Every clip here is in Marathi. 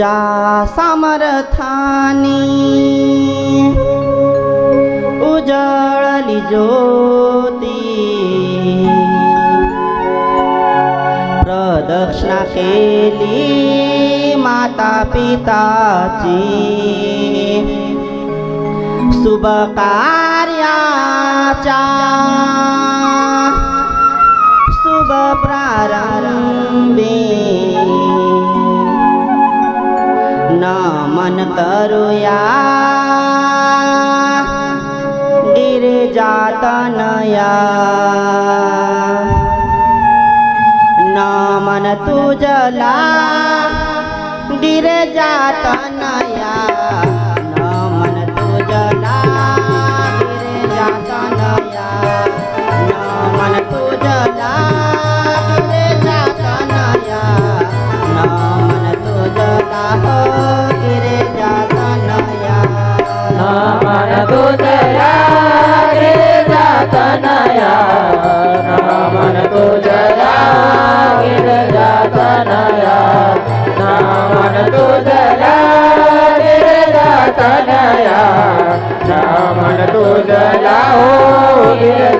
उजा सामर्थानी। उजळली ज्योती प्रदक्षिणा केली माता पिताची शुभ कार्याचा। शुभ प्रारंभी। नमन करो गिर जात नया। नमन तुझला गिर जात नया।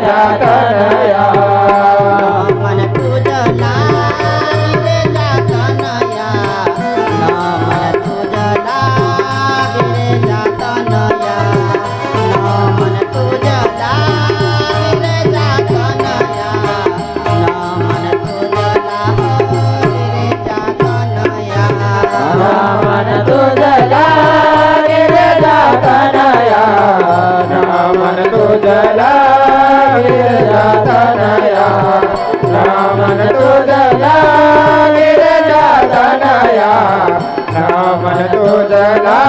जातनया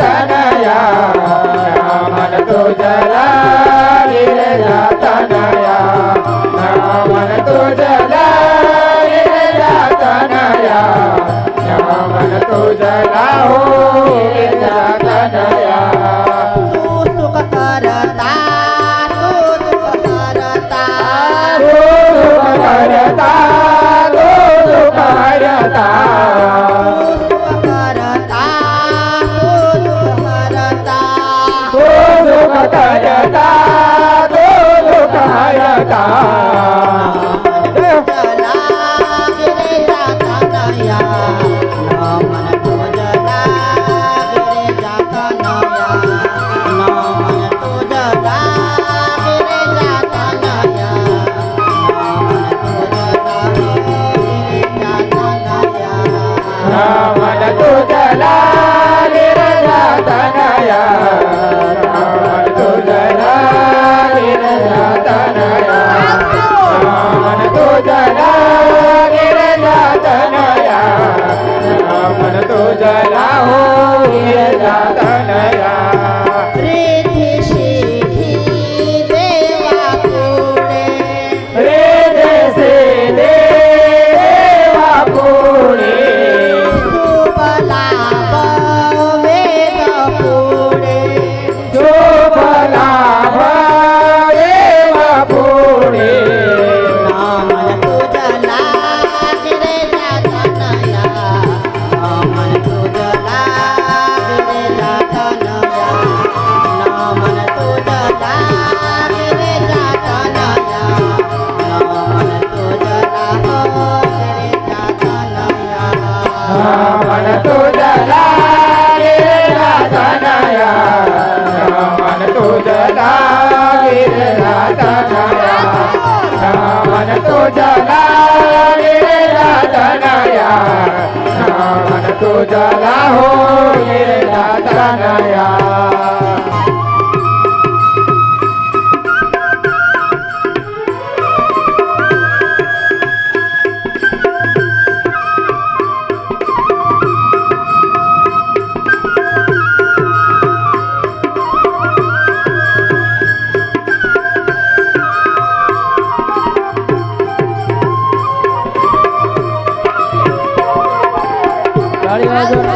तनया श्यामल तुझरा तुझला हो दादानाया नाम तुझला हो रे Lagu.